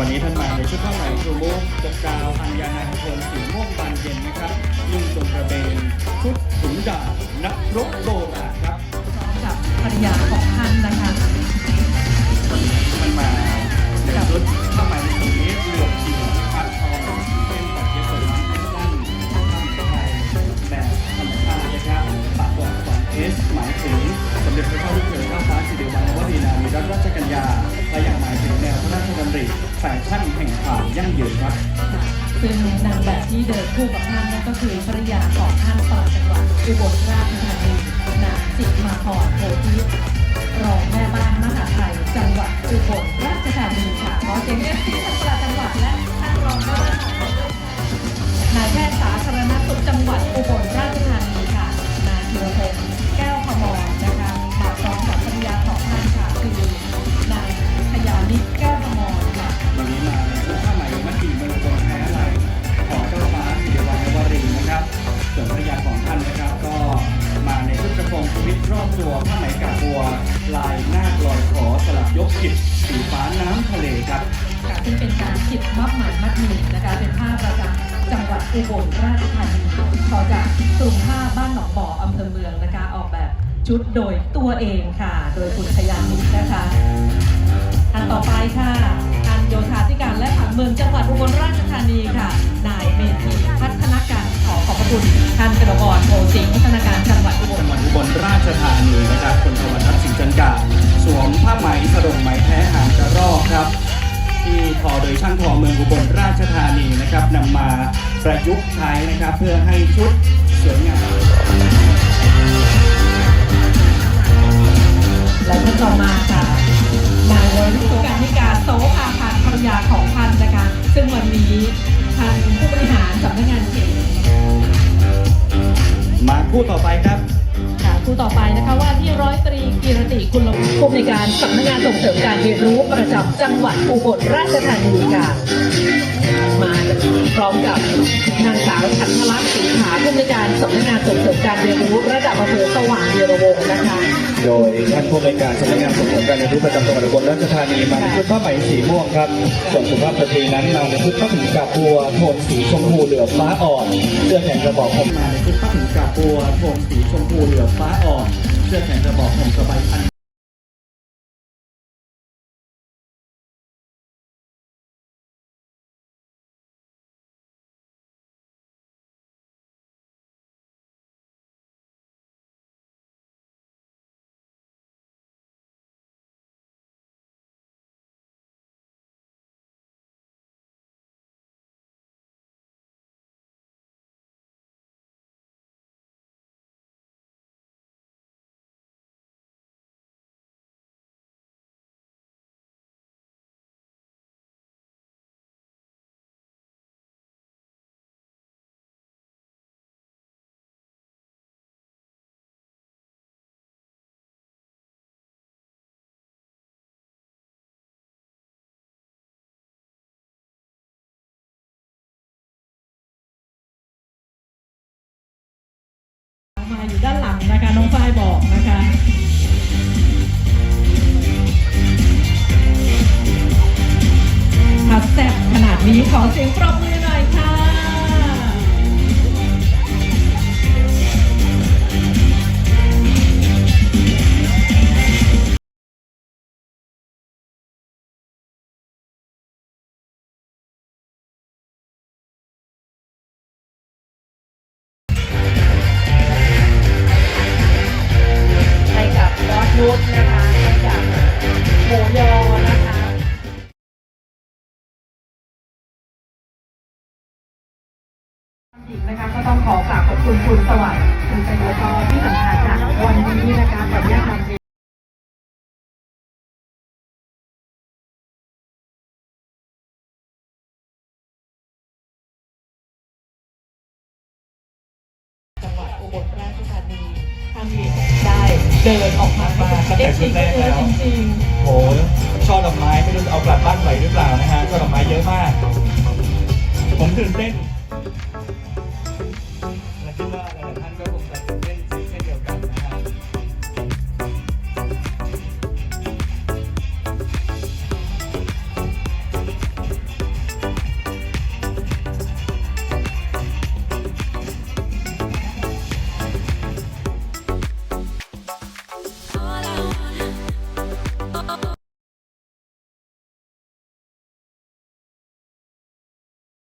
วันนี้ท่านมาในชุดผ้าไหมโรูมุกกาวอัญญานาโทนสีม่วงบานเย็นนะครับนุ่งจงกระเบนชุดถุงดาบนักรบโบ งความยั่งยืนครับซึ่งนางแบบที่เดินคู่กับท่านนั่นก็คือภรรยาของท่านปลัดจังหวัดอุบลราชธานีนางจิตมาพรโพธิรองแม่บ้านมหาไทยจังหวัดอุบลราชธานีค่ะขอเสียงเรียก รงชีวิตรอบตัวผ้าไหมกาบัว ลายหน้าลอยขอสลับยกจิตสีฟ้าน้ำทะเลครับค่ะซึ่งเป็นการขิดมัดหมายมัดหมี่นะคะเป็นผ้าประจำจังหวัดอุบลราชธานีขอจากกลุ่มผ้าบ้านหนองบ่ออำเภอเมืองนะคะออกแบบชุดโดยตัวเองค่ะ โดยคุณขยานิดนะคะอันต่อไปค่ะอันโยธาธิการและผังเมืองจังหวัดอุบลราชธานีค่ะ นายเมธีพั คุณท่านกระกโพสิงห์พัฒนาการจังหวัดอุบลจังหวัดอุบลราชธานีนะครับคุณธวัชรัตน์สิงจันกาสวมผ้าไหมสรงไหมแท้หางกระรอกครับ ที่ทอโดยช่างทอเมืองอุบลราชธานีนะครับนำมาประยุกต์ใช้นะครับเพื่อให้ชุดสวยงาม คู่ต่อไปครับค่ะคู่ต่อไปนะคะว่าที่ร้อยตรีกิรติคุณลงผู้ในการสำนักงานส่งเสริมการเรียนรู้ประจำจังหวัดอุบลราชธานีค่ะมาพร้อมกับ นางสาวฉันทลักษณ์ศรีขาผู้ในวยการสำนักงานส่งเสริมการเรียนรู้ระดับอำเภอสว่างเวียรวงศ์นะคะ โดยท่านผู้ในวยการสำนักงานส่งเสริมการเรียนรู้ประจำจังหวัดอุบลราชธานีมาชุดผ้าไหมสีม่วงครับส่วนสุภาพสตรีนั้นมาในชุดผ้าถุงกาบัวโทนสีชมพูเหลือฟ้าอ่อนเสื้อแขนกระบอกผมมาในชุดผ้าถุงกาบัวโทนสีชมพูเหลือฟ้าอ่อนเสื้อแขนกระบอกผมสบายพัน มาอยู่ด้านหลังนะคะ น้องฝ้ายบอกนะคะถ้าแซ่บขนาดนี้ขอเสียงปรบมือหน่อยค่ะ คุณสวัสดิ์คุณเป็นแล้วก็ที่สำคัญจากวันนี้นะคะขออนุญาตนำเรียนจังหวัดอุบลราชธานีท่านมีได้เดินออกมามาตั้งแต่ชุดแรกแล้วจริงโอ้โหช่อดอกไม้ไม่รู้จะเอากลับบ้านไหวหรือเปล่านะฮะช่อดอกไม้เยอะมาก ผมตื่นเต้น